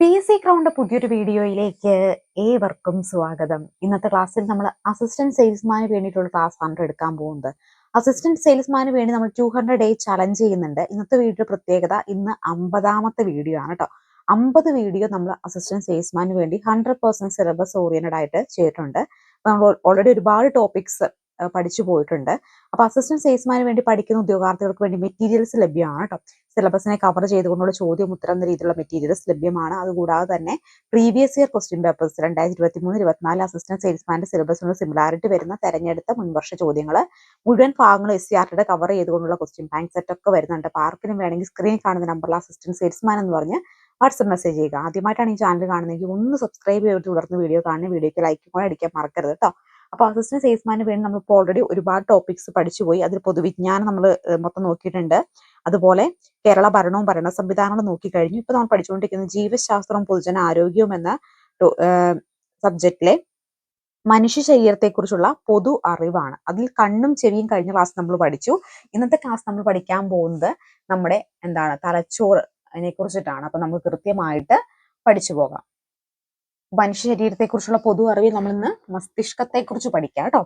P C crowned പുതിയൊരു വീഡിയോയിലേക്ക് ഏവർക്കും സ്വാഗതം. ഇന്നത്തെ ക്ലാസ്സിൽ നമ്മൾ അസിസ്റ്റന്റ് സെയിൽസ്മാന് വേണ്ടിയിട്ടുള്ള ക്ലാസ് ആണ് എടുക്കാൻ പോകുന്നത്. അസിസ്റ്റന്റ് സെയിൽസ്മാന് വേണ്ടി നമ്മൾ ടു ഹൺഡ്രഡ് ഡേ ചലഞ്ച് ചെയ്യുന്നുണ്ട്. ഇന്നത്തെ വീഡിയോ പ്രത്യേകത ഇന്ന് അമ്പതാമത്തെ വീഡിയോ ആണ് കേട്ടോ അമ്പത് വീഡിയോ നമ്മൾ അസിസ്റ്റന്റ് സെയിൽസ്മാന് വേണ്ടി ഹൺഡ്രഡ് പെർസെന്റ് സിലബസ് ഓറിയന്റഡ് ആയിട്ട് ചെയ്തിട്ടുണ്ട്. നമ്മൾ ഓൾറെഡി ഒരുപാട് ടോപ്പിക്സ് പഠിച്ചു പോയിട്ടുണ്ട്. അപ്പൊ അസിസ്റ്റന്റ് സെയിൽസ്മാന് വേണ്ടി പഠിക്കുന്ന ഉദ്യോഗാർത്ഥികൾക്ക് വേണ്ടി മെറ്റീരിയൽസ് ലഭ്യമാണ് കേട്ടോ സിലബസിനെ കവർ ചെയ്തുകൊണ്ടുള്ള ചോദ്യം ഉത്തരം എന്ന രീതിയിലുള്ള മെറ്റീരിയൽസ് ലഭ്യമാണ്. അതുകൂടാതെ തന്നെ പ്രീവിയസ് ഇയർ ക്വസ്റ്റ്യൻ പേപ്പേഴ്സ് രണ്ടായിരത്തി ഇരുപത്തി മൂന്ന് ഇരുപത്തിനാല് അസിസ്റ്റന്റ് സെയിൽസ്മാന്റെ സിലബസിനോട് സിമിലാരിറ്റി വരുന്ന തെരഞ്ഞെടുത്ത മുൻവർഷ ചോദ്യങ്ങൾ മുഴുവൻ ഭാഗങ്ങളും എസ് സി ആർട്ടിയുടെ കവർ ചെയ്തുകൊണ്ടുള്ള ക്വസ്റ്റ്യൻ ബാങ്ക് സെറ്റ് ഒക്കെ വരുന്നുണ്ട്. അപ്പോൾ ആർക്കിനും വേണമെങ്കിൽ സ്ക്രീനിൽ കാണുന്ന നമ്പറിൽ അസിസ്റ്റന്റ് സെയിൽസ്മാൻ എന്ന് പറഞ്ഞ് വാട്സപ്പ് മെസ്സേജ് ചെയ്യുക. ആദ്യമായിട്ടാണ് ഈ ചാനൽ കാണുന്നതെങ്കിൽ ഒന്ന് സബ്സ്ക്രൈബ് ചെയ്തിട്ട് തുടർന്ന് വീഡിയോ കാണുന്ന വീഡിയോക്ക് ലൈക്ക് കൂടെ അടിക്കാൻ മറക്കരുത് കേട്ടോ അപ്പോൾ അസിസ്റ്റന്റ് സെയിൽസ്മാന് വേണ്ടി നമ്മളിപ്പോൾ ഓൾറെഡി ഒരുപാട് ടോപ്പിക്സ് പഠിച്ചു പോയി അതിൽ പൊതുവിജ്ഞാനം നമ്മൾ മൊത്തം നോക്കിയിട്ടുണ്ട്. അതുപോലെ കേരള ഭരണവും ഭരണ സംവിധാനങ്ങളും നോക്കിക്കഴിഞ്ഞു. ഇപ്പൊ നമ്മൾ പഠിച്ചുകൊണ്ടിരിക്കുന്നത് ജീവശാസ്ത്രവും പൊതുജന ആരോഗ്യവും എന്ന സബ്ജക്റ്റിലെ മനുഷ്യ ശരീരത്തെക്കുറിച്ചുള്ള പൊതു അറിവാണ്. അതിൽ കണ്ണും ചെവിയും കഴിഞ്ഞ ക്ലാസ് നമ്മൾ പഠിച്ചു. ഇന്നത്തെ ക്ലാസ് നമ്മൾ പഠിക്കാൻ പോകുന്നത് നമ്മുടെ എന്താണ് തലച്ചോറ് അതിനെ കുറിച്ചിട്ടാണ് അപ്പൊ നമുക്ക് കൃത്യമായിട്ട് പഠിച്ചു പോകാം. മനുഷ്യ ശരീരത്തെക്കുറിച്ചുള്ള പൊതു അറിവ് നമ്മൾ ഇന്ന് മസ്തിഷ്കത്തെക്കുറിച്ച് പഠിക്കാം കേട്ടോ.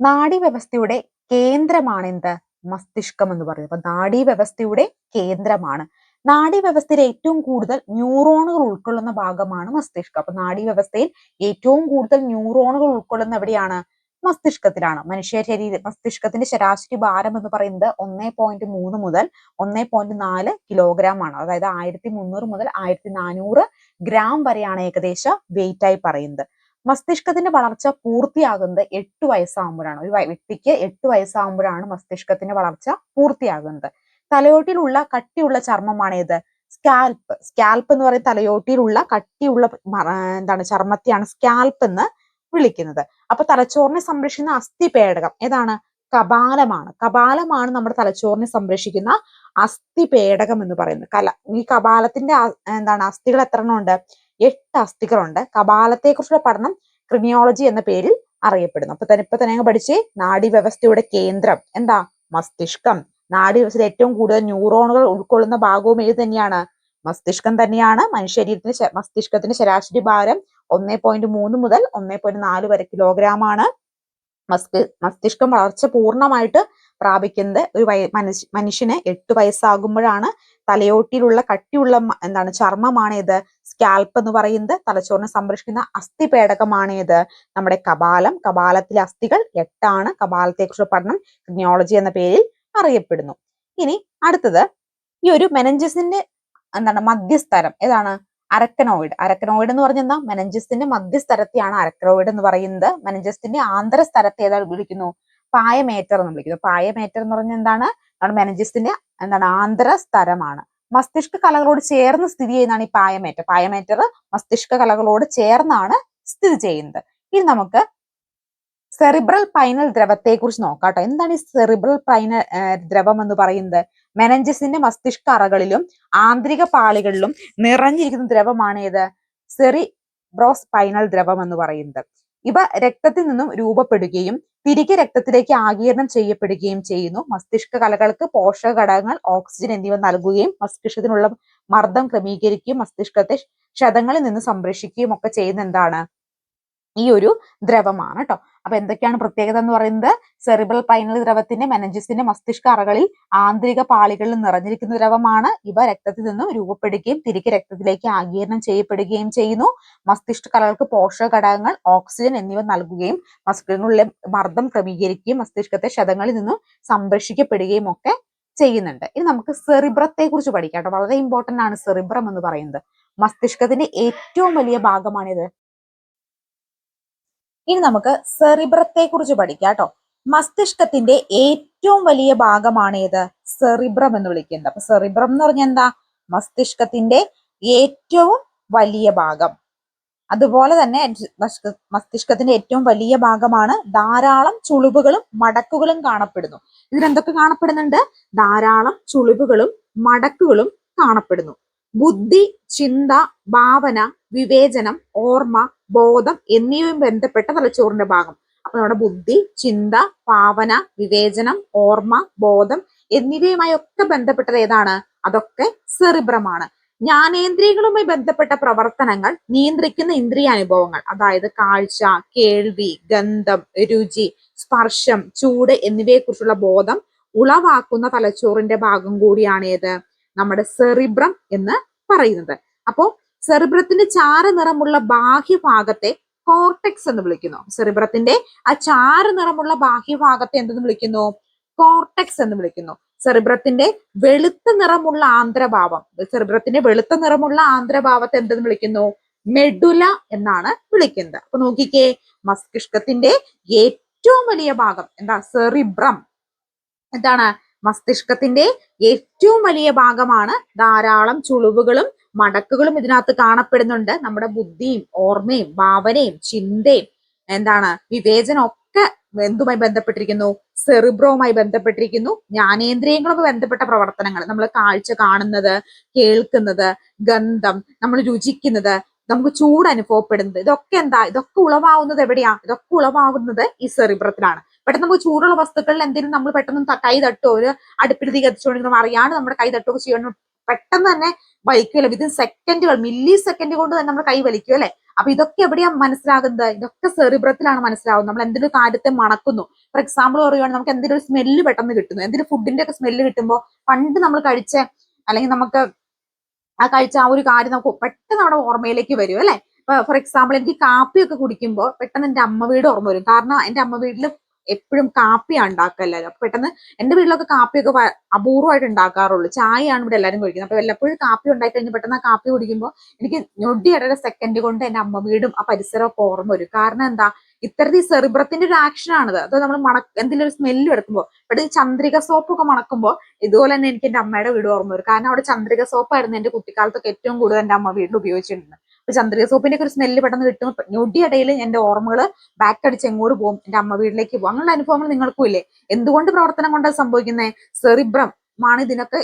നാഡീവ്യവസ്ഥയുടെ കേന്ദ്രമാണ് എന്ത് മസ്തിഷ്കം എന്ന് പറയുന്നത്. അപ്പൊ നാഡീവ്യവസ്ഥയുടെ കേന്ദ്രമാണ്. നാഡീവ്യവസ്ഥയിൽ ഏറ്റവും കൂടുതൽ ന്യൂറോണുകൾ ഉൾക്കൊള്ളുന്ന ഭാഗമാണ് മസ്തിഷ്കം. അപ്പൊ നാഡീവ്യവസ്ഥയിൽ ഏറ്റവും കൂടുതൽ ന്യൂറോണുകൾ ഉൾക്കൊള്ളുന്ന എവിടെയാണ് മസ്തിഷ്കത്തിലാണ്. മനുഷ്യ ശരീര മസ്തിഷ്കത്തിന്റെ ശരാശരി ഭാരം എന്ന് പറയുന്നത് ഒന്നേ പോയിന്റ് മൂന്ന് മുതൽ ഒന്നേ പോയിന്റ് നാല് കിലോഗ്രാം ആണ്. അതായത് ആയിരത്തി മുന്നൂറ് മുതൽ ആയിരത്തി നാനൂറ് ഗ്രാം വരെയാണ് ഏകദേശം വെയിറ്റ് ആയി പറയുന്നത്. മസ്തിഷ്കത്തിന്റെ വളർച്ച പൂർത്തിയാകുന്നത് എട്ട് വയസ്സാകുമ്പോഴാണ്. ഒരു വ്യക്തിക്ക് എട്ട് വയസ്സാകുമ്പോഴാണ് മസ്തിഷ്കത്തിന്റെ വളർച്ച പൂർത്തിയാകുന്നത്. തലയോട്ടിലുള്ള കട്ടിയുള്ള ചർമ്മമാണ് ഏത്? സ്കാൽപ്പ്. സ്കാൽപ്പ് എന്ന് പറയുന്ന തലയോട്ടിയിലുള്ള കട്ടിയുള്ള എന്താണ് ചർമ്മത്തെയാണ് സ്കാൽപ്പ് എന്ന് വിളിക്കുന്നത്. അപ്പൊ തലച്ചോറിനെ സംരക്ഷിക്കുന്ന അസ്ഥി പേടകം ഏതാണ്? കപാലമാണ്. കപാലമാണ് നമ്മുടെ തലച്ചോറിനെ സംരക്ഷിക്കുന്ന അസ്ഥി പേടകം എന്ന് പറയുന്നത്. കല ഈ കപാലത്തിന്റെ എന്താണ്? അസ്ഥികൾ എത്ര ഉണ്ട് എട്ട് അസ്ഥികളുണ്ട്. കപാലത്തെ കുറിച്ചുള്ള പഠനം ക്രിമിയോളജി എന്ന പേരിൽ അറിയപ്പെടുന്നു. അപ്പൊ തന്നെ ഇപ്പൊ തന്നെ പഠിച്ചേ നാഡീവ്യവസ്ഥയുടെ കേന്ദ്രം എന്താ? മസ്തിഷ്കം. നാഡീവ്യവസ്ഥയിൽ ഏറ്റവും കൂടുതൽ ന്യൂറോണുകൾ ഉൾക്കൊള്ളുന്ന ഭാഗവും ഏത് തന്നെയാണ്? മസ്തിഷ്കം തന്നെയാണ്. മനുഷ്യ ശരീരത്തിന് മസ്തിഷ്കത്തിന്റെ ശരാശരി ഭാരം ഒന്നേ പോയിന്റ് മൂന്ന് മുതൽ ഒന്നേ പോയിന്റ് നാല് വരെ കിലോഗ്രാം ആണ് മസ്തി മസ്തിഷ്കം വളർച്ച പൂർണമായിട്ട് പ്രാപിക്കുന്നത്. ഒരു വയ മനുഷ്യ മനുഷ്യന് എട്ട് വയസ്സാകുമ്പോഴാണ് തലയോട്ടിയിലുള്ള കട്ടിയുള്ള എന്താണ് ചർമ്മമാണ് ഇത്. സ്കാൽപ്പ് എന്ന് പറയുന്നത് തലച്ചോറിനെ സംരക്ഷിക്കുന്ന അസ്ഥിപേടകമാണ് ഇത്. നമ്മുടെ കപാലം കപാലത്തിലെ അസ്ഥികൾ എട്ടാണ്. കപാലത്തെക്കുറിച്ച് പഠനം ക്രിനിയോളജി എന്ന പേരിൽ അറിയപ്പെടുന്നു. ഇനി അടുത്തത് ഈ ഒരു മെനഞ്ചസിന്റെ എന്താണ് മധ്യസ്ഥരം ഏതാണ്? അരക്കനോയിഡ് അരക്കനോയിഡ് എന്ന് പറഞ്ഞാൽ എന്താ? മെനഞ്ചസിന്റെ മധ്യസ്ഥലത്തെയാണ് അരക്കനോയിഡ് എന്ന് പറയുന്നത്. മെനഞ്ചസിന്റെ ആന്തരസ്ഥലത്തെ ഏതാ വിളിക്കുന്നു? പായമേറ്റർ എന്ന് വിളിക്കുന്നു. പായമേറ്റർ എന്ന് പറഞ്ഞാൽ എന്താണ്? നമ്മുടെ മെനഞ്ചസിന്റെ എന്താണ്? ആന്തര സ്ഥലമാണ് മസ്തിഷ്ക കലകളോട് ചേർന്ന് സ്ഥിതി ചെയ്യുന്നതാണ് ഈ പായമേറ്റർ. പായമേറ്റർ മസ്തിഷ്ക കലകളോട് ചേർന്നാണ് സ്ഥിതി ചെയ്യുന്നത്. ഇനി നമുക്ക് സെറിബ്രൽ പൈനൽ ദ്രവത്തെ കുറിച്ച് നോക്കാട്ടോ. എന്താണ് ഈ സെറിബ്രൽ പൈനൽ ദ്രവം എന്ന് പറയുന്നത്? മെനഞ്ചസിന്റെ മസ്തിഷ്ക അറകളിലും ആന്തരിക പാളികളിലും നിറഞ്ഞിരിക്കുന്ന ദ്രവമാണ് ഏത്? സെറിബ്രോസ് പൈനൽ ദ്രവം എന്ന് പറയുന്നത്. ഇവ രക്തത്തിൽ നിന്നും രൂപപ്പെടുകയും തിരികെ രക്തത്തിലേക്ക് ആകീരണം ചെയ്യപ്പെടുകയും ചെയ്യുന്നു. മസ്തിഷ്ക കലകൾക്ക് പോഷക ഘടകങ്ങൾ ഓക്സിജൻ എന്നിവ നൽകുകയും മസ്തിഷ്കത്തിനുള്ള മർദ്ദം ക്രമീകരിക്കുകയും മസ്തിഷ്കത്തെ ക്ഷതങ്ങളിൽ നിന്ന് സംരക്ഷിക്കുകയും ഒക്കെ ചെയ്യുന്ന എന്താണ്? ഈ ഒരു ദ്രവമാണ് കേട്ടോ അപ്പൊ എന്തൊക്കെയാണ് പ്രത്യേകത എന്ന് പറയുന്നത്? സെറിബ്രൽ പൈനൽ ദ്രവത്തിന്റെ മെനഞ്ചസിന്റെ മസ്തിഷ്ക അറകളിൽ ആന്തരിക പാളികളിൽ നിറഞ്ഞിരിക്കുന്ന ദ്രവമാണ്. ഇവ രക്തത്തിൽ നിന്നും രൂപപ്പെടുകയും തിരികെ രക്തത്തിലേക്ക് ആഗീരണം ചെയ്യപ്പെടുകയും ചെയ്യുന്നു. മസ്തിഷ്ക കലകൾക്ക് പോഷക ഘടകങ്ങൾ ഓക്സിജൻ എന്നിവ നൽകുകയും മസ്തിഷ്കങ്ങളിലെ മർദ്ദം ക്രമീകരിക്കുകയും മസ്തിഷ്കത്തെ ക്ഷതങ്ങളിൽ നിന്നും സംരക്ഷിക്കപ്പെടുകയും ഒക്കെ ചെയ്യുന്നുണ്ട്. ഇനി നമുക്ക് സെറിബ്രത്തെ കുറിച്ച് പഠിക്കാം വളരെ ഇമ്പോർട്ടന്റ് ആണ് സെറിബ്രം എന്ന് പറയുന്നത്. മസ്തിഷ്കത്തിന്റെ ഏറ്റവും വലിയ ഭാഗമാണിത്. ഇനി നമുക്ക് സെറിബ്രത്തെ കുറിച്ച് പഠിക്കാം കേട്ടോ. മസ്തിഷ്കത്തിന്റെ ഏറ്റവും വലിയ ഭാഗമാണ് ഏത്? സെറിബ്രം എന്ന് വിളിക്കുന്നത്. അപ്പൊ സെറിബ്രം എന്ന് പറഞ്ഞാൽ എന്താ? മസ്തിഷ്കത്തിന്റെ ഏറ്റവും വലിയ ഭാഗം. അതുപോലെ തന്നെ മസ്തിഷ്കത്തിന്റെ ഏറ്റവും വലിയ ഭാഗമാണ് ധാരാളം ചുളിവുകളും മടക്കുകളും കാണപ്പെടുന്നു. ഇതിലെന്തൊക്കെ കാണപ്പെടുന്നുണ്ട്? ധാരാളം ചുളിവുകളും മടക്കുകളും കാണപ്പെടുന്നു. ബുദ്ധി ചിന്ത ഭാവന വിവേചനം ഓർമ്മ ബോധം എന്നിവയും ബന്ധപ്പെട്ട തലച്ചോറിന്റെ ഭാഗം. അപ്പൊ നമ്മുടെ ബുദ്ധി ചിന്ത ഭാവന വിവേചനം ഓർമ്മ ബോധം എന്നിവയുമായി ഒക്കെ ബന്ധപ്പെട്ടത് ഏതാണ്? അതൊക്കെ സെറിബ്രമാണ്. ജ്ഞാനേന്ദ്രിയങ്ങളുമായി ബന്ധപ്പെട്ട പ്രവർത്തനങ്ങൾ നിയന്ത്രിക്കുന്ന ഇന്ദ്രിയാനുഭവങ്ങൾ അതായത് കാഴ്ച കേൾവി ഗന്ധം രുചി സ്പർശം ചൂട് എന്നിവയെക്കുറിച്ചുള്ള ബോധം ഉളവാക്കുന്ന തലച്ചോറിന്റെ ഭാഗം കൂടിയാണ് ഏത്? നമ്മുടെ സെറിബ്രം എന്ന് പറയുന്നത്. അപ്പോ സെറിബ്രത്തിന്റെ ചാര നിറമുള്ള ബാഹ്യഭാഗത്തെ കോർട്ടെക്സ് എന്ന് വിളിക്കുന്നു. സെറിബ്രത്തിന്റെ ആ ചാര നിറമുള്ള ബാഹ്യഭാഗത്തെ എന്തെന്ന് വിളിക്കുന്നു? കോർട്ടെക്സ് എന്ന് വിളിക്കുന്നു. സെറിബ്രത്തിന്റെ വെളുത്ത നിറമുള്ള ആന്ധ്രഭാവം. സെറിബ്രത്തിന്റെ വെളുത്ത നിറമുള്ള ആന്ധ്രഭാവത്തെ എന്തെന്ന് വിളിക്കുന്നു? മെഡുല എന്നാണ് വിളിക്കുന്നത്. അപ്പൊ നോക്കിക്കേ മസ്തിഷ്കത്തിന്റെ ഏറ്റവും വലിയ ഭാഗം എന്താ? സെറിബ്രം. എന്താണ്? മസ്തിഷ്കത്തിന്റെ ഏറ്റവും വലിയ ഭാഗമാണ് ധാരാളം ചുളിവുകളും മടക്കുകളും ഇതിനകത്ത് കാണപ്പെടുന്നുണ്ട്. നമ്മുടെ ബുദ്ധിയും ഓർമ്മയും ഭാവനയും ചിന്തയും എന്താണ് വിവേചനം ഒക്കെ എന്തുമായി ബന്ധപ്പെട്ടിരിക്കുന്നു? സെറിബ്രോവുമായി ബന്ധപ്പെട്ടിരിക്കുന്നു. ജ്ഞാനേന്ദ്രിയങ്ങളുമായി ബന്ധപ്പെട്ട പ്രവർത്തനങ്ങൾ. നമ്മൾ കാഴ്ച കാണുന്നത് കേൾക്കുന്നത് ഗന്ധം നമ്മൾ രുചിക്കുന്നത് നമുക്ക് ചൂട് അനുഭവപ്പെടുന്നത്. ഇതൊക്കെ എന്താ? ഇതൊക്കെ ഉളവാകുന്നത് എവിടെയാ? ഇതൊക്കെ ഉളവാകുന്നത് ഈ സെറിബ്രത്തിലാണ്. പെട്ടെന്ന് നമുക്ക് ചൂടുള്ള വസ്തുക്കളിൽ എന്തെങ്കിലും നമ്മൾ പെട്ടെന്ന് കൈ തട്ടോ ഒരു അടുപ്പിൽ തീ കത്തിച്ചുകൊണ്ടിരിക്കുമ്പോൾ അറിയാണ്ട് നമ്മുടെ കൈ തട്ടുകയൊക്കെ ചെയ്യണം പെട്ടെന്ന് തന്നെ വലിക്കുമല്ലോ വിതിൻ സെക്കൻഡുകൾ മില്ലി സെക്കൻഡ് കൊണ്ട് തന്നെ നമ്മൾ കൈ വലിക്കും അല്ലെ? അപ്പൊ ഇതൊക്കെ എവിടെയാ മനസ്സിലാകുന്നത്? ഇതൊക്കെ സെറിബ്രത്തിലാണ് മനസ്സിലാവുന്നത്. നമ്മൾ എന്തെങ്കിലും കാര്യത്തെ മണക്കുന്നു. ഫോർ എക്സാമ്പിൾ പറയുകയാണെങ്കിൽ നമുക്ക് എന്തെങ്കിലും സ്മെല്ല് പെട്ടെന്ന് കിട്ടുന്നു. എന്തെങ്കിലും ഫുഡിന്റെ ഒക്കെ സ്മെല്ല് കിട്ടുമ്പോൾ പണ്ട് നമ്മൾ കഴിച്ച അല്ലെങ്കിൽ നമുക്ക് ആ കഴിച്ച ആ ഒരു കാര്യം നമുക്ക് പെട്ടെന്ന് നമ്മുടെ ഓർമ്മയിലേക്ക് വരും അല്ലെ? ഫോർ എക്സാമ്പിൾ എനിക്ക് കാപ്പിയൊക്കെ കുടിക്കുമ്പോൾ പെട്ടെന്ന് എന്റെ അമ്മ വീട് ഓർമ്മ വരും. കാരണം എന്റെ അമ്മ വീട്ടിൽ എപ്പോഴും കാപ്പിയാണ് ഉണ്ടാക്കല്ലോ അപ്പൊ പെട്ടെന്ന് എന്റെ വീട്ടിലൊക്കെ കാപ്പിയൊക്കെ അപൂർവമായിട്ട് ഉണ്ടാക്കാറുള്ളൂ. ചായയാണ് ഇവിടെ എല്ലാവരും കുടിക്കുന്നത്. അപ്പൊ വല്ലപ്പോഴും കാപ്പി ഉണ്ടായി കഴിഞ്ഞ് പെട്ടെന്ന് ആ കാപ്പി കുടിക്കുമ്പോൾ എനിക്ക് ഞൊടിയിടര സെക്കൻഡ് കൊണ്ട് എന്റെ അമ്മ വീടും ആ പരിസരമൊക്കെ ഓർമ്മ വരും. കാരണം എന്താ? ഇത്തരത്തിൽ സെറിബ്രത്തിന്റെ ഒരു ആക്ഷൻ ആണത്. അത് നമ്മൾ മണ എന്തെങ്കിലും ഒരു സ്മെല്ല് എടുക്കുമ്പോൾ ഇവിടെ ചന്ദ്രിക സോപ്പ് ഒക്കെ മണക്കുമ്പോൾ ഇതുപോലെ തന്നെ എനിക്ക് എന്റെ അമ്മയുടെ വീട് ഓർമ്മ വരും. കാരണം അവിടെ ചന്ദ്രിക സോപ്പായിരുന്നു എന്റെ കുട്ടിക്കാലത്തൊക്കെ ഏറ്റവും കൂടുതൽ എന്റെ അമ്മ വീട്ടിൽ ഉപയോഗിച്ചിട്ടുണ്ട് ചന്ദ്രിക സോപ്പിന്റെ ഒക്കെ ഒരു സ്മെല്ല് പെട്ടെന്ന് കിട്ടും. ഞൊടിയിടയിൽ എന്റെ ഓർമ്മകൾ ബാക്ക് അടിച്ച് എങ്ങോട്ട് പോകും? എന്റെ അമ്മ വീട്ടിലേക്ക് പോകും. അങ്ങനെയുള്ള അനുഭവങ്ങൾ നിങ്ങൾക്കും ഇല്ലേ? എന്തുകൊണ്ട് പ്രവർത്തനം കൊണ്ട് സംഭവിക്കുന്നത് സെറിബ്രം ാണ് ഇതിനൊക്കെ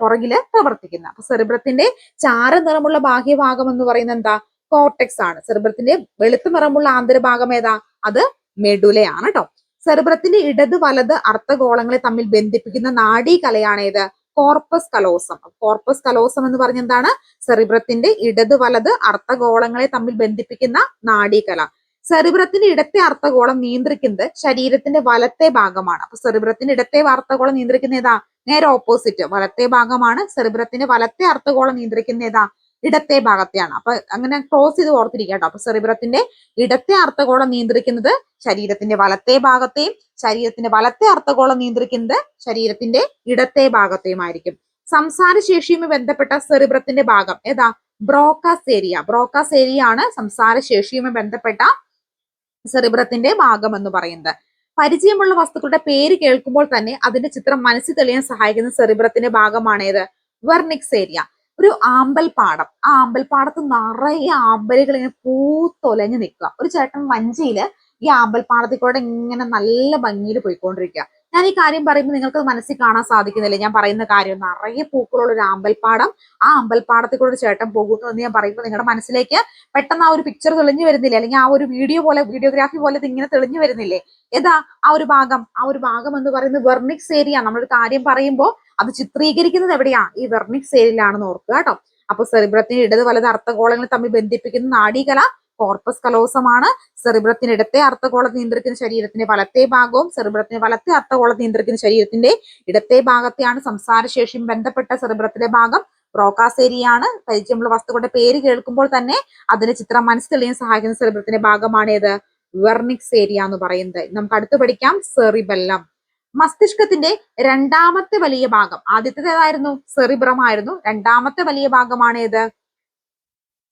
പുറകിൽ പ്രവർത്തിക്കുന്നത്. അപ്പൊ സെറിബ്രത്തിന്റെ ചാര നിറമുള്ള ബാഹ്യഭാഗം എന്ന് പറയുന്നത് എന്താ? കോർട്ടെക്സ് ആണ്. സെറിബ്രത്തിന്റെ വെളുത്ത നിറമുള്ള ആന്തരഭാഗം ഏതാ? അത് മെഡുലയാണ് കേട്ടോ സെറിബ്രത്തിന്റെ ഇടത് വലത് അർത്ഥഗോളങ്ങളെ തമ്മിൽ ബന്ധിപ്പിക്കുന്ന നാഡീകലയാണ് ഏത്? കോർപ്പസ് കലോസം കോർപ്പസ് കലോസം എന്ന് പറഞ്ഞ എന്താണ്? സെറിബ്രത്തിന്റെ ഇടത് വലത് അർത്ഥഗോളങ്ങളെ തമ്മിൽ ബന്ധിപ്പിക്കുന്ന നാഡീകല. സെറിബ്രത്തിന്റെ ഇടത്തെ അർത്ഥഗോളം നിയന്ത്രിക്കുന്നത് ശരീരത്തിന്റെ വലത്തെ ഭാഗമാണ്. അപ്പൊ സെറിബ്രത്തിന്റെ ഇടത്തെ അർത്ഥഗോളം നിയന്ത്രിക്കുന്ന ഏതാ? നേരെ ഓപ്പോസിറ്റ് വലത്തെ ഭാഗമാണ്. സെറിബ്രത്തിന്റെ വലത്തെ അർത്ഥഗോളം നിയന്ത്രിക്കുന്ന ഏതാ? ഇടത്തെ ഭാഗത്തെയാണ്. അപ്പൊ അങ്ങനെ ക്ലോസ് ചെയ്ത് ഓർത്തിരിക്കുക കേട്ടോ. അപ്പൊ സെറിബ്രത്തിന്റെ ഇടത്തെ അർത്ഥഗോളം നിയന്ത്രിക്കുന്നത് ശരീരത്തിന്റെ വലത്തെ ഭാഗത്തെയും ശരീരത്തിന്റെ വലത്തെ അർത്ഥഗോളം നിയന്ത്രിക്കുന്നത് ശരീരത്തിന്റെ ഇടത്തെ ഭാഗത്തെയും ഭാഗത്തെയുമായിരിക്കും. സംസാരശേഷിയുമായി ബന്ധപ്പെട്ട സെറിബ്രത്തിന്റെ ഭാഗം ഏതാ? Broca's area. ബ്രോക്കാസ് ഏരിയ ആണ് സംസാരശേഷിയുമായി ബന്ധപ്പെട്ട സെറിബ്രത്തിന്റെ ഭാഗം എന്ന് പറയുന്നത്. പരിചയമുള്ള വസ്തുക്കളുടെ പേര് കേൾക്കുമ്പോൾ തന്നെ അതിന്റെ ചിത്രം മനസ്സിൽ തെളിയാൻ സഹായിക്കുന്ന സെറിബ്രത്തിന്റെ ഭാഗമാണ് ഏത് വെർണിക്സ് ഏരിയ. ഒരു ആമ്പൽ പാടം. ആ ആമ്പൽ പാടത്ത് നിറയെ ആമ്പലുകൾ ഇങ്ങനെ പൂത്തൊലഞ്ഞു നിൽക്കുക. ഒരു ചേട്ടൻ വഞ്ചിയിൽ ഈ ആമ്പൽ പാടത്തിൽ കൂടെ ഇങ്ങനെ നല്ല ഭംഗിയിൽ പോയിക്കൊണ്ടിരിക്കുക. ഞാൻ ഈ കാര്യം പറയുമ്പോൾ നിങ്ങൾക്ക് മനസ്സിൽ കാണാൻ സാധിക്കുന്നില്ല. ഞാൻ പറയുന്ന കാര്യം നിറയെ പൂക്കളുള്ള ഒരു ആമ്പൽപ്പാടം ആ അമ്പൽപ്പാടത്തിൽ കൂടെ ഒരു ചേട്ടൻ പോകുന്നു എന്ന് ഞാൻ പറയുമ്പോൾ നിങ്ങളുടെ മനസ്സിലേക്ക് പെട്ടെന്ന് ആ ഒരു പിക്ചർ തെളിഞ്ഞു വരുന്നില്ലേ? അല്ലെങ്കിൽ ആ ഒരു വീഡിയോ പോലെ വീഡിയോഗ്രാഫി പോലെ ഇങ്ങനെ തെളിഞ്ഞു വരുന്നില്ലേ? ഏതാ ആ ഒരു ഭാഗം? ആ ഒരു ഭാഗം എന്ന് പറയുന്നത് വെർണിക്സ് ഏരിയ നമ്മളൊരു കാര്യം പറയുമ്പോൾ അത് ചിത്രീകരിക്കുന്നത് എവിടെയാ? ഈ വെർണിക്സ് ഏരിയയിലാണെന്ന് ഓർക്കുക കേട്ടോ. അപ്പൊ സെറിബ്രത്തിന് ഇടത് വലത് അർത്ഥഗോളങ്ങൾ തമ്മിൽ ബന്ധിപ്പിക്കുന്ന നാഡീകല കോർപ്പസ് കലോസമാണ് സെറിബ്രത്തിന് ഇടത്തെ അർത്ഥഗോളം നിയന്ത്രിക്കുന്ന ശരീരത്തിന്റെ വലത്തെ ഭാഗവും സെറിബ്രത്തിന് വലത്തെ അർത്ഥഗോളം നിയന്ത്രിക്കുന്ന ശരീരത്തിന്റെ ഇടത്തെ ഭാഗത്തെയാണ് സംസാരശേഷിയും ബന്ധപ്പെട്ട സെറിബ്രത്തിലെ ഭാഗം. ബ്രോക്കാസ് ഏരിയയാണ് പരിചയമുള്ള വസ്തുക്കളുടെ പേര് കേൾക്കുമ്പോൾ തന്നെ അതിന് ചിത്രം മനസ്സിൽ തെളിയാൻ സഹായിക്കുന്ന സെറിബ്രത്തിന്റെ ഭാഗമാണ് ഏത്? വെർണിക്സ് ഏരിയ എന്ന് പറയുന്നത്. നമുക്ക് അടുത്ത് പഠിക്കാം. സെറിബെല്ലം മസ്തിഷ്കത്തിന്റെ രണ്ടാമത്തെ വലിയ ഭാഗം. ആദ്യത്തേത് ഏതായിരുന്നു സെറിബ്രം ആയിരുന്നു രണ്ടാമത്തെ വലിയ ഭാഗമാണ് ഏത്?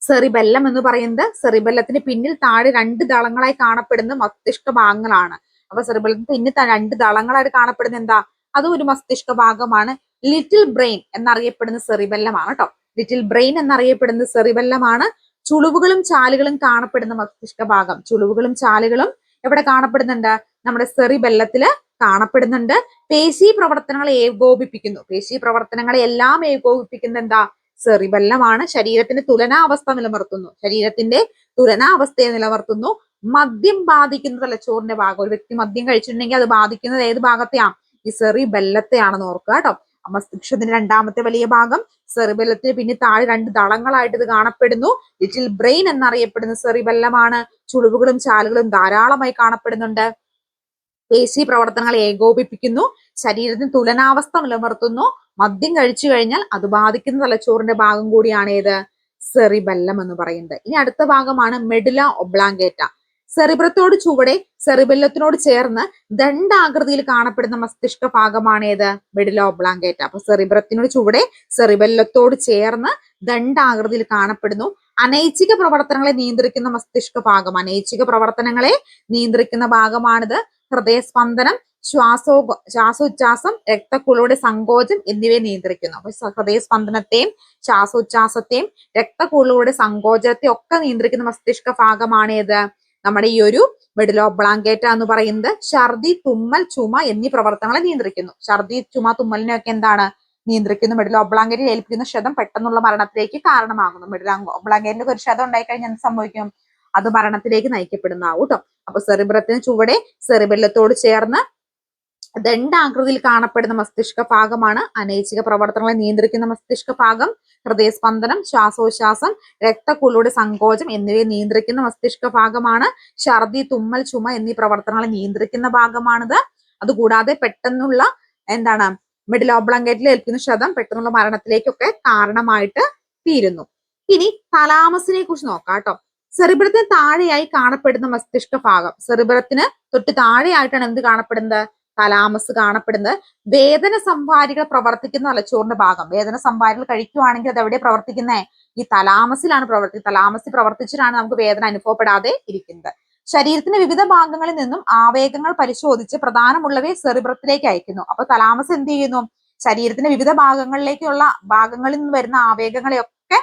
സെറിബെല്ലം എന്ന് പറയുന്നത് സെറിബെല്ലത്തിന് പിന്നിൽ താഴെ രണ്ട് ദളങ്ങളായി കാണപ്പെടുന്ന മസ്തിഷ്ക ഭാഗങ്ങളാണ്. അപ്പൊ സെറിബെല്ലത്തിന് പിന്നിൽ രണ്ട് ദളങ്ങളായിട്ട് കാണപ്പെടുന്ന എന്താ? അതും ഒരു മസ്തിഷ്ക ഭാഗമാണ്. ലിറ്റിൽ ബ്രെയിൻ എന്നറിയപ്പെടുന്ന സെറിബെല്ലമാണ് കേട്ടോ ലിറ്റിൽ ബ്രെയിൻ എന്നറിയപ്പെടുന്ന സെറിബെല്ലമാണ്. ചുളിവുകളും ചാലുകളും കാണപ്പെടുന്ന മസ്തിഷ്ക ഭാഗം. ചുളിവുകളും ചാലുകളും എവിടെ കാണപ്പെടുന്നുണ്ട്? നമ്മുടെ സെറിബെല്ലത്തിൽ കാണപ്പെടുന്നുണ്ട്. പേശി പ്രവർത്തനങ്ങളെ ഏകോപിപ്പിക്കുന്നു. പേശി പ്രവർത്തനങ്ങളെ എല്ലാം ഏകോപിപ്പിക്കുന്ന എന്താ? സെറിബല്ലമാണ്. ശരീരത്തിന്റെ തുലനാവസ്ഥ നിലനിർത്തുന്നു. ശരീരത്തിന്റെ തുലനാവസ്ഥയെ നിലനിർത്തുന്നു. മദ്യം ബാധിക്കുന്ന തലച്ചോറിന്റെ ഭാഗം. ഒരു വ്യക്തി മദ്യം കഴിച്ചിട്ടുണ്ടെങ്കിൽ അത് ബാധിക്കുന്നത് ഏത് ഭാഗത്തെയാ? ഈ സെറിബല്ലത്തെയാണെന്ന് ഓർക്കുക കേട്ടോ. മസ്തിഷ്കത്തിന്റെ രണ്ടാമത്തെ വലിയ ഭാഗം. സെറിബെല്ലത്തിന് പിന്നെ താഴെ രണ്ട് ദളങ്ങളായിട്ട് ഇത് കാണപ്പെടുന്നു. ലിറ്റിൽ ബ്രെയിൻ എന്നറിയപ്പെടുന്ന സെറിബല്ലമാണ്. ചുളിവുകളും ചാലുകളും ധാരാളമായി കാണപ്പെടുന്നുണ്ട്. പേശി പ്രവർത്തനങ്ങൾ ഏകോപിപ്പിക്കുന്നു ശരീരത്തിന് തുലനാവസ്ഥ നിലനിർത്തുന്നു മദ്യം കഴിച്ചു കഴിഞ്ഞാൽ അത് ബാധിക്കുന്ന തലച്ചോറിന്റെ ഭാഗം കൂടിയാണ് ഏത്? സെറിബെല്ലം എന്ന് പറയുന്നത്. ഇനി അടുത്ത ഭാഗമാണ് മെഡുല ഒബ്ലാങ്കേറ്റ. സെറിബ്രത്തോട് ചുവടെ സെറിബെല്ലത്തിനോട് ചേർന്ന് ദണ്ഡാകൃതിയിൽ കാണപ്പെടുന്ന മസ്തിഷ്ക ഭാഗമാണ് ഏത്? Medulla oblongata. അപ്പൊ സെറിബ്രത്തിനോട് ചുവടെ സെറിബെല്ലത്തോട് ചേർന്ന് ദണ്ഡാകൃതിയിൽ കാണപ്പെടുന്നു. അനൈച്ഛിക പ്രവർത്തനങ്ങളെ നിയന്ത്രിക്കുന്ന മസ്തിഷ്ക ഭാഗം. അനൈച്ഛിക പ്രവർത്തനങ്ങളെ നിയന്ത്രിക്കുന്ന ഭാഗമാണിത്. ഹൃദയസ്പന്ദനം ശ്വാസോ ശ്വാസോച്ഛ്വാസം രക്തക്കുളിയുടെ സങ്കോചം എന്നിവയെ നിയന്ത്രിക്കുന്നു. അപ്പൊ ഹൃദയസ്പന്ദനത്തെയും ശ്വാസോച്ഛ്വാസത്തെയും രക്തക്കുഴലുകളുടെ സങ്കോചത്തെ ഒക്കെ നിയന്ത്രിക്കുന്ന മസ്തിഷ്ക ഭാഗമാണ് ഏത് നമ്മുടെ ഈ ഒരു മെഡിലോ ബ്ലാങ്കേറ്റ എന്ന് പറയുന്നത് ഛർദി തുമ്മൽ ചുമ എന്നീ പ്രവർത്തനങ്ങളെ നിയന്ത്രിക്കുന്നു. ഛർദി ചുമ തുമ്മലിനെയൊക്കെ എന്താണ് നിയന്ത്രിക്കുന്നു? മെഡിലോ ബ്ലാങ്കേറ്റിൽ ഏൽപ്പിക്കുന്ന ക്ഷതം പെട്ടെന്നുള്ള മരണത്തിലേക്ക് കാരണമാകുന്നു. മെഡിലോ ഒബ്ലാങ്കേറ്റിൽ ഒരു ക്ഷതം ഉണ്ടായിക്കഴിഞ്ഞാൽ എന്ത് സംഭവിക്കും? അത് മരണത്തിലേക്ക് നയിക്കപ്പെടുന്നതാവും കേട്ടോ അപ്പൊ സെറിബ്രത്തിന് ചുവടെ സെറിബെല്ലത്തോട് ചേർന്ന് ദണ്ഡാകൃതിയിൽ കാണപ്പെടുന്ന മസ്തിഷ്ക ഭാഗമാണ് അനൈച്ഛിക പ്രവർത്തനങ്ങളെ നിയന്ത്രിക്കുന്ന മസ്തിഷ്ക ഭാഗം ഹൃദയസ്പന്ദനം ശ്വാസോച്ഛ്വാസം രക്തക്കുള്ളുടെ സങ്കോചം എന്നിവയെ നിയന്ത്രിക്കുന്ന മസ്തിഷ്ക ഭാഗമാണ് ഛർദി തുമ്മൽ ചുമ എന്നീ പ്രവർത്തനങ്ങളെ നിയന്ത്രിക്കുന്ന ഭാഗമാണിത്. അതുകൂടാതെ പെട്ടെന്നുള്ള എന്താണ് മിഡിൽ ഓബ്ലങ്കേറ്റിൽ ഏൽക്കുന്ന ക്ഷതം പെട്ടെന്നുള്ള മരണത്തിലേക്കൊക്കെ കാരണമായിട്ട് തീരുന്നു. ഇനി തലാമസിനെ കുറിച്ച് നോക്കാം കേട്ടോ സെറിബ്രത്തിന് താഴെയായി കാണപ്പെടുന്ന മസ്തിഷ്ക ഭാഗം. സെറിബ്രത്തിന് തൊട്ട് താഴെയായിട്ടാണ് എന്ത് കാണപ്പെടുന്നത്? തലാമസ് കാണപ്പെടുന്നത്. വേദന സംഭാരികൾ പ്രവർത്തിക്കുന്ന തലച്ചോറിന്റെ ഭാഗം. വേദന സംഭാരികൾ കഴിക്കുവാണെങ്കിൽ അത് എവിടെ പ്രവർത്തിക്കുന്നേ? ഈ തലാമസിലാണ് പ്രവർത്തി തലാമസിൽ പ്രവർത്തിച്ചിട്ടാണ് നമുക്ക് വേദന അനുഭവപ്പെടാതെ ഇരിക്കുന്നത്. ശരീരത്തിന്റെ വിവിധ ഭാഗങ്ങളിൽ നിന്നും ആവേഗങ്ങൾ പരിശോധിച്ച് പ്രധാനമുള്ളവയെ സെറിബ്രത്തിലേക്ക് അയക്കുന്നു. അപ്പൊ തലാമസ് എന്ത് ചെയ്യുന്നു? ശരീരത്തിന്റെ വിവിധ ഭാഗങ്ങളിലേക്കുള്ള ഭാഗങ്ങളിൽ നിന്ന് വരുന്ന ആവേഗങ്ങളെയൊക്കെ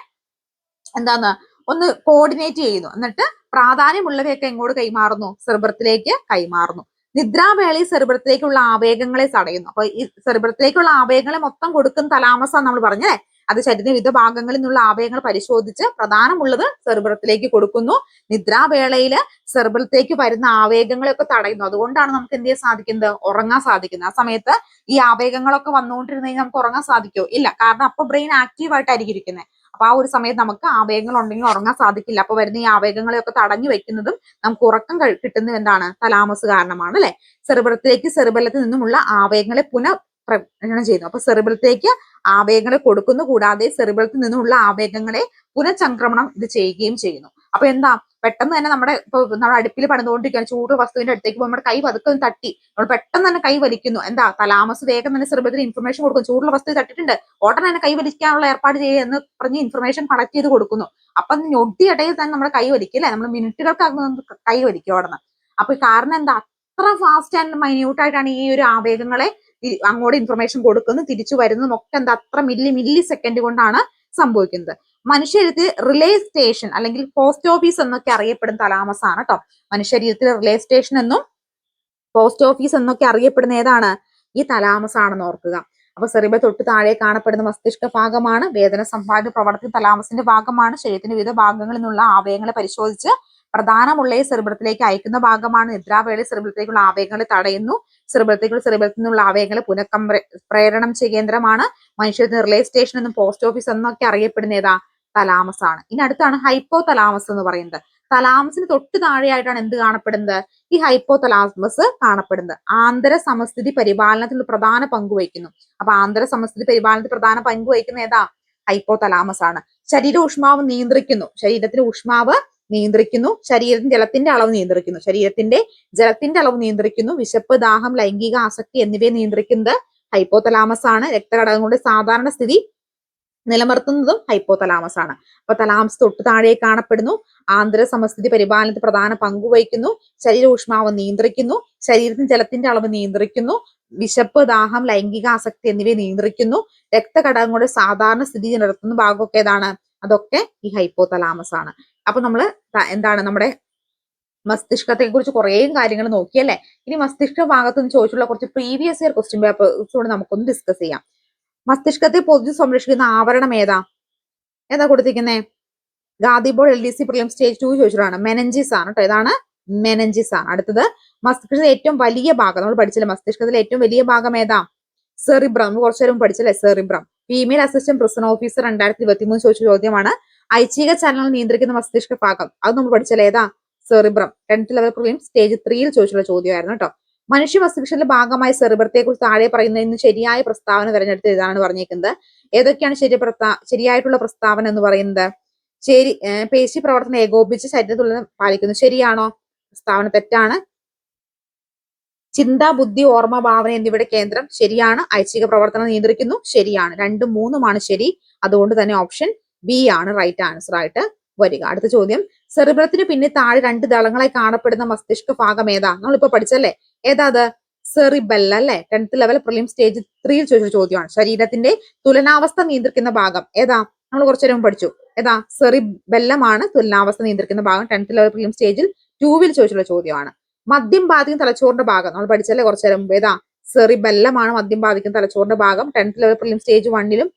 എന്താന്ന്? ഒന്ന് കോർഡിനേറ്റ് ചെയ്യുന്നു. എന്നിട്ട് പ്രാധാന്യമുള്ളവയൊക്കെ എങ്ങോട്ട് കൈമാറുന്നു? സെറിബ്രത്തിലേക്ക് കൈമാറുന്നു. നിദ്രാവേളയിൽ സെറിബ്രത്തിലേക്കുള്ള ആവേഗങ്ങളെ തടയുന്നു. അപ്പൊ ഈ സെറിബ്രത്തിലേക്കുള്ള ആവേഗങ്ങളെ മൊത്തം കൊടുക്കുന്ന തലാമസ നമ്മൾ പറഞ്ഞേ അത് ശരീരത്തിന്റെ വിവിധ ഭാഗങ്ങളിൽ നിന്നുള്ള ആവേഗങ്ങൾ പരിശോധിച്ച് പ്രധാനമുള്ളത് സെറിബ്രത്തിലേക്ക് കൊടുക്കുന്നു. നിദ്രാവേളയിൽ സെറിബ്രത്തിലേക്ക് വരുന്ന ആവേഗങ്ങളെയൊക്കെ തടയുന്നു. അതുകൊണ്ടാണ് നമുക്ക് എന്ത് ചെയ്യാൻ സാധിക്കുന്നത്? ഉറങ്ങാൻ സാധിക്കുന്നത്. ആ സമയത്ത് ഈ ആവേഗങ്ങളൊക്കെ വന്നുകൊണ്ടിരുന്നെങ്കിൽ നമുക്ക് ഉറങ്ങാൻ സാധിക്കുമോ? ഇല്ല. കാരണം അപ്പൊ ബ്രെയിൻ ആക്റ്റീവ് ആയിട്ടായിരിക്കും ഇരിക്കുന്നത് അപ്പൊ ആ ഒരു സമയത്ത് നമുക്ക് ആവേഗങ്ങൾ ഉണ്ടെങ്കിൽ ഉറങ്ങാൻ സാധിക്കില്ല. അപ്പൊ വരുന്ന ഈ ആവേഗങ്ങളെയൊക്കെ തടഞ്ഞു വെക്കുന്നതും നമുക്ക് ഉറക്കം കിട്ടുന്നത് എന്താണ്? തലാമസ് കാരണമാണ് അല്ലെ? സെറിബ്രത്തിലേക്ക് സെറിബലത്തിൽ നിന്നുമുള്ള ആവേഗങ്ങളെ പുനഃ പ്രകടനം ചെയ്യുന്നു. അപ്പൊ സെറുബലത്തിലേക്ക് ആവേഗങ്ങളെ കൊടുക്കുന്നു. കൂടാതെ സെറിബലത്തിൽ നിന്നുമുള്ള ആവേഗങ്ങളെ പുനഃചംക്രമണം ഇത് ചെയ്യുകയും ചെയ്യുന്നു. അപ്പൊ എന്താ? പെട്ടെന്ന് തന്നെ നമ്മുടെ ഇപ്പൊ നമ്മുടെ അടുപ്പിൽ പണിതുകൊണ്ടിരിക്കുകയാണ്. ചൂട് വസ്തുവിന്റെ അടുത്തേക്ക് നമ്മുടെ കൈ പതുക്കെ തട്ടി. നമ്മൾ പെട്ടെന്ന് തന്നെ കൈ വലിക്കുന്നു. എന്താ? തലാമസ് വേഗം തന്നെ ശ്രമത്തിന് ഇൻഫർമേഷൻ കൊടുക്കും. ചൂടുള്ള വസ്തു തട്ടിട്ടുണ്ട്. ഉടനെ തന്നെ കൈ വലിക്കാനുള്ള ഏർപ്പാട് ചെയ്യുക എന്ന് പറഞ്ഞ് ഇൻഫർമേഷൻ കളക്ട് ചെയ്ത് കൊടുക്കുന്നു. അപ്പൊ ഞൊടിയിടയിൽ തന്നെ നമ്മുടെ കൈ വലിക്കും അല്ലെ? നമ്മൾ മിനിറ്റുകൾക്കകം കൈ വലിക്കും ഉടനെ അപ്പൊ കാരണം എന്താ? അത്ര ഫാസ്റ്റ് ആൻഡ് മൈന്യൂട്ട് ആയിട്ടാണ് ഈ ഒരു ആവേഗങ്ങളെ അങ്ങോട്ട് ഇൻഫർമേഷൻ കൊടുക്കുന്നു തിരിച്ചു വരുന്നതും ഒക്കെ എന്താ? അത്ര മില്ലി മില്ലി സെക്കൻഡ് കൊണ്ടാണ് സംഭവിക്കുന്നത്. മനുഷ്യരീരത്തിൽ റിലേ സ്റ്റേഷൻ അല്ലെങ്കിൽ പോസ്റ്റ് ഓഫീസ് എന്നൊക്കെ അറിയപ്പെടുന്ന തലാമസ് ആണ് കേട്ടോ മനുഷ്യരീരത്തിൽ റിലേ സ്റ്റേഷൻ എന്നും പോസ്റ്റ് ഓഫീസ് എന്നൊക്കെ അറിയപ്പെടുന്ന ഏതാണ്? ഈ തലാമസ് ആണെന്ന് ഓർക്കുക. അപ്പൊ സെറിബ തൊട്ട് താഴെ കാണപ്പെടുന്ന മസ്തിഷ്ക ഭാഗമാണ് വേദന സംഭാവന പ്രവർത്തി തലാമസിന്റെ ഭാഗമാണ് ശരീരത്തിന്റെ വിവിധ ഭാഗങ്ങളിൽ നിന്നുള്ള ആവയങ്ങളെ പരിശോധിച്ച് പ്രധാനമുള്ള ഈ സെറിബ്രത്തിലേക്ക് അയക്കുന്ന ഭാഗമാണ്. നിദ്രാവേളി സെറിബ്രത്തിലേക്കുള്ള ആവേഗങ്ങളെ തടയുന്നു. സെറിബ്രത്തിലേക്കുള്ള സെറിബ്രത്തിൽ നിന്നുള്ള ആവേഗങ്ങളെ പുനഃക്കം പ്രേരണം ചെയ്യ മനുഷ്യരുടെ റിലേ സ്റ്റേഷൻ എന്നും പോസ്റ്റ് ഓഫീസ് എന്നൊക്കെ അറിയപ്പെടുന്ന ഏതാ? തലാമസ് ആണ്. ഇനി അടുത്താണ് ഹൈപ്പോ തലാമസ് എന്ന് പറയുന്നത്. തലാമസിന് തൊട്ട് താഴെയായിട്ടാണ് എന്ത് കാണപ്പെടുന്നത്? ഈ ഹൈപ്പോ തലാമസ് കാണപ്പെടുന്നത്. ആന്തര സമസ്ഥിതി പരിപാലനത്തിൽ പ്രധാന പങ്ക് വഹിക്കുന്നു. അപ്പൊ ആന്തര സമസ്ഥിതി പരിപാലനത്തിൽ പ്രധാന പങ്ക് വഹിക്കുന്ന ഏതാ? ഹൈപ്പോ തലാമസ് ആണ്. ശരീര ഊഷ്മാവ് നിയന്ത്രിക്കുന്നു. ശരീരത്തിലെ ഊഷ്മാവ് നിയന്ത്രിക്കുന്നു. ശരീരത്തിന്റെ ജലത്തിന്റെ അളവ് നിയന്ത്രിക്കുന്നു. ശരീരത്തിന്റെ ജലത്തിന്റെ അളവ് നിയന്ത്രിക്കുന്നു. വിശപ്പ് ദാഹം ലൈംഗിക ആസക്തി എന്നിവയെ നിയന്ത്രിക്കുന്നത് ഹൈപ്പോ തലാമസ് ആണ് രക്തഘടകങ്ങളുടെ സാധാരണ സ്ഥിതി നിലനിർത്തുന്നതും ഹൈപ്പോതലാമസ് ആണ്. അപ്പൊ തലാമസ് തൊട്ട് താഴെ കാണപ്പെടുന്നു. ആന്തര സമസ്ഥിതി പരിപാലനത്തിൽ പ്രധാന പങ്ക് വഹിക്കുന്നു. ശരീര ഊഷ്മാവ് നിയന്ത്രിക്കുന്നു. ശരീരത്തിന് ജലത്തിന്റെ അളവ് നിയന്ത്രിക്കുന്നു. വിശപ്പ് ദാഹം ലൈംഗിക ആസക്തി എന്നിവയെ നിയന്ത്രിക്കുന്നു. രക്തഘടകങ്ങളുടെ സാധാരണ സ്ഥിതി നിലനിർത്തുന്ന ഭാഗമൊക്കെ ഏതാണ്? അതൊക്കെ ഈ ഹൈപ്പോതലാമസ് ആണ്. അപ്പൊ നമ്മൾ എന്താണ് നമ്മുടെ മസ്തിഷ്കത്തെ കുറിച്ച് കുറേ കാര്യങ്ങൾ നോക്കിയല്ലേ? ഇനി മസ്തിഷ്ക ഭാഗത്ത് നിന്ന് ചോദിച്ചുള്ള കുറച്ച് പ്രീവിയസ് ഇയർ ക്വസ്റ്റ്യൻ പേപ്പേഴ്സ് കൂടെ നമുക്കൊന്ന് ഡിസ്കസ് ചെയ്യാം. മസ്തിഷ്കത്തെ പൊതു സംരക്ഷിക്കുന്ന ആവരണം ഏതാ? ഏതാ കൊടുത്തിരിക്കുന്നേ? ഗാദിബോൾ L D C prelim stage two ചോദിച്ചിട്ടാണ് meninges ആണ് കേട്ടോ ഇതാണ് മെനഞ്ചിസ് ആണ്. അടുത്തത് മസ്തിഷ്കത്തിലെ ഏറ്റവും വലിയ ഭാഗം. നമ്മൾ പഠിച്ചില്ല? മസ്തിഷ്കത്തിലെ ഏറ്റവും വലിയ ഭാഗം ഏതാ? സെറിബ്രം നമ്മൾ കുറച്ചു നേരം പഠിച്ചല്ലേ? Cerebrum female assistant prison officer രണ്ടായിരത്തി ഇരുപത്തി മൂന്ന് ചോദിച്ച ചോദ്യമാണ് ഐച്ഛിക ചലനങ്ങൾ നിയന്ത്രിക്കുന്ന മസ്തിഷ്ക ഭാഗം. അത് നമ്മൾ പഠിച്ചല്ലേ? ഏതാ? Cerebrum. Tenth level prelim stage ത്രീയിൽ ചോദിച്ചുള്ള ചോദ്യമായിരുന്നു കേട്ടോ മനുഷ്യ മസ്തിഷ്കത്തിന്റെ ഭാഗമായ സെറിബ്രത്തെ കുറിച്ച് താഴെ പറയുന്നതിന് ശരിയായ പ്രസ്താവന തിരഞ്ഞെടുത്ത് ഇതാണ് പറഞ്ഞേക്കുന്നത്. ഏതൊക്കെയാണ് ശരി ശരിയായിട്ടുള്ള പ്രസ്താവന എന്ന് പറയുന്നത്? ശരി പേശി പ്രവർത്തനം ഏകോപിച്ച് ശരീരത്തുള്ളിൽ പാലിക്കുന്നു. ശരിയാണോ? പ്രസ്താവന തെറ്റാണ്. ചിന്ത ബുദ്ധി ഓർമ്മ ഭാവന എന്നിവയുടെ കേന്ദ്രം ശരിയാണ്. ഐച്ഛിക പ്രവർത്തനം നിയന്ത്രിക്കുന്നു. ശരിയാണ്. രണ്ടും മൂന്നുമാണ് ശരി. അതുകൊണ്ട് തന്നെ ഓപ്ഷൻ ബി ആണ് റൈറ്റ് ആൻസർ ആയിട്ട്. വരിക. അടുത്ത ചോദ്യം സെറിബ്രത്തിന് പിന്നെ താഴെ രണ്ട് ദളങ്ങളായി കാണപ്പെടുന്ന മസ്തിഷ്ക ഭാഗം ഏതാ? നമ്മളിപ്പോ പഠിച്ചല്ലേ ഏതാ അത്? സെറിബെല്ല അല്ലെ? ടെൻത്ത് ലെവൽ പ്രിലിം സ്റ്റേജ് ത്രീയിൽ ചോദിച്ച ചോദ്യമാണ്. ശരീരത്തിന്റെ തുലനാവസ്ഥ നിയന്ത്രിക്കുന്ന ഭാഗം ഏതാ? നമ്മൾ കുറച്ചു നേരം പഠിച്ചു. ഏതാ? സെറിബെല്ലമാണ് തുലനാവസ്ഥ നിയന്ത്രിക്കുന്ന ഭാഗം. ടെൻത്ത് ലെവൽ പ്രിലിം സ്റ്റേജിൽ ടൂവിൽ ചോദിച്ചുള്ള ചോദ്യമാണ്. മദ്യം ബാധിക്കുന്ന തലച്ചോറിന്റെ ഭാഗം. നമ്മൾ പഠിച്ചല്ലേ കുറച്ചു നേരം മുമ്പ്. ഏതാ? സെറിബെല്ലമാണ് മദ്യം ബാധിക്കുന്ന തലച്ചോറിന്റെ ഭാഗം. ടെൻത്ത് ലെവൽ പ്രിലിം സ്റ്റേജ് വണ്ണിലും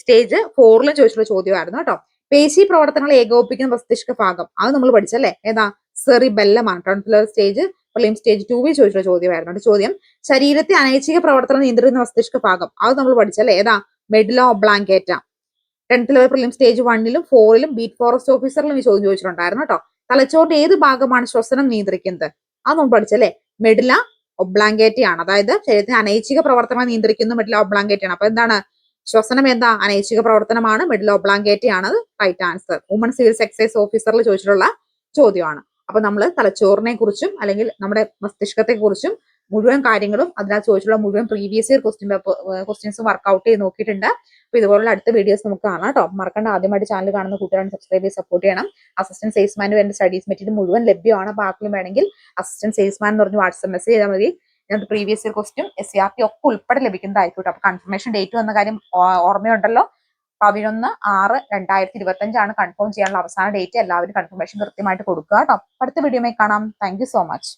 സ്റ്റേജ് ഫോറിലും ചോദിച്ചുള്ള ചോദ്യമായിരുന്നു കേട്ടോ. പേശി പ്രവർത്തനങ്ങൾ ഏകോപിപ്പിക്കുന്ന മസ്തിഷ്ക ഭാഗം. അത് നമ്മൾ പഠിച്ചല്ലേ? ഏതാ? സെറിബെല്ലമാണ് ബെല്ലമാണ് ലെവൽ സ്റ്റേജ് പ്രിലിം സ്റ്റേജ് ടൂവിൽ ചോദിച്ചുള്ള ചോദ്യമായിരുന്നു. ചോദ്യം ശരീരത്തെ അനൈച്ഛിക പ്രവർത്തനം നിയന്ത്രിക്കുന്ന മസ്തിഷ്ക ഭാഗം. അത് നമ്മൾ പഠിച്ചല്ലേ? ഏതാ? Medulla oblongata tenth level prelim stage വണ്ണിലും ഫോറിലും ബീറ്റ് ഫോറസ്റ്റ് ഓഫീസറിലും ഈ ചോദ്യം ചോദിച്ചിട്ടുണ്ടായിരുന്നു കേട്ടോ. തലച്ചോറിന്റെ ഏത് ഭാഗമാണ് ശ്വസനം നിയന്ത്രിക്കുന്നത്? അത് നമ്മൾ പഠിച്ചല്ലേ? മെഡില ഒബ്ലാങ്കേറ്റയാണ്. അതായത് ശരീരത്തിന് അനൈച്ഛിക പ്രവർത്തനങ്ങൾ നിയന്ത്രിക്കുന്ന മെഡില ഒബ്ലാങ്കേറ്റയാണ്. അപ്പൊ എന്താണ്? ശ്വസനം എന്താ? അനൈച്ഛിക പ്രവർത്തനമാണ്. മിഡിൽ ഒബ്ലാങ്കേറ്റി ആണ് right answer woman civil excise ഓഫീസറിൽ ചോദിച്ചിട്ടുള്ള ചോദ്യമാണ്. അപ്പൊ നമ്മൾ തലച്ചോറിനെ കുറിച്ചും അല്ലെങ്കിൽ നമ്മുടെ മസ്തിഷ്കത്തെ കുറിച്ചും മുഴുവൻ കാര്യങ്ങളും അതിനകത്ത് ചോദിച്ചിട്ടുള്ള മുഴുവൻ previous year question paper questions work out ചെയ്ത് നോക്കിയിട്ടുണ്ട്. അപ്പൊ ഇതുപോലുള്ള അടുത്ത വീഡിയോസ് നമുക്ക് കാണാം കേട്ടോ. മറക്കണ്ട. ആദ്യമായിട്ട് ചാനൽ കാണുന്ന കൂട്ടുകാരാണ് സബ്സ്ക്രൈബ് ചെയ്ത് സപ്പോർട്ട് ചെയ്യണം. അസിസ്റ്റന്റ് സെയിൽസ്മാൻ വേണ്ട സ്റ്റഡീസ് മെറ്റീരിയൽ മുഴുവൻ ലഭ്യമാണ്. ബാക്കിലും വേണമെങ്കിൽ അസിസ്റ്റന്റ് സെയിൽസ്മാൻ എന്ന് പറഞ്ഞ് വാട്സ്ആപ്പ് മെസ്സേജ് ചെയ്താൽ മതി. ഇതിനകത്ത് previous year question S C R T ഒക്കെ ഉൾപ്പെടെ ലഭിക്കുന്നതായിരിക്കും അപ്പൊ കൺഫർമേഷൻ ഡേറ്റ് വന്ന കാര്യം ഓർമ്മയുണ്ടല്ലോ? പതിനൊന്ന് ആറ് രണ്ടായിരത്തി ഇരുപത്തി അഞ്ചാണ് കൺഫേം ചെയ്യാനുള്ള അവസാന ഡേറ്റ് എല്ലാവരും കൺഫർമേഷൻ കൃത്യമായിട്ട് കൊടുക്കുക കേട്ടോ. അടുത്ത വീഡിയോയിൽ കാണാം. Thank so much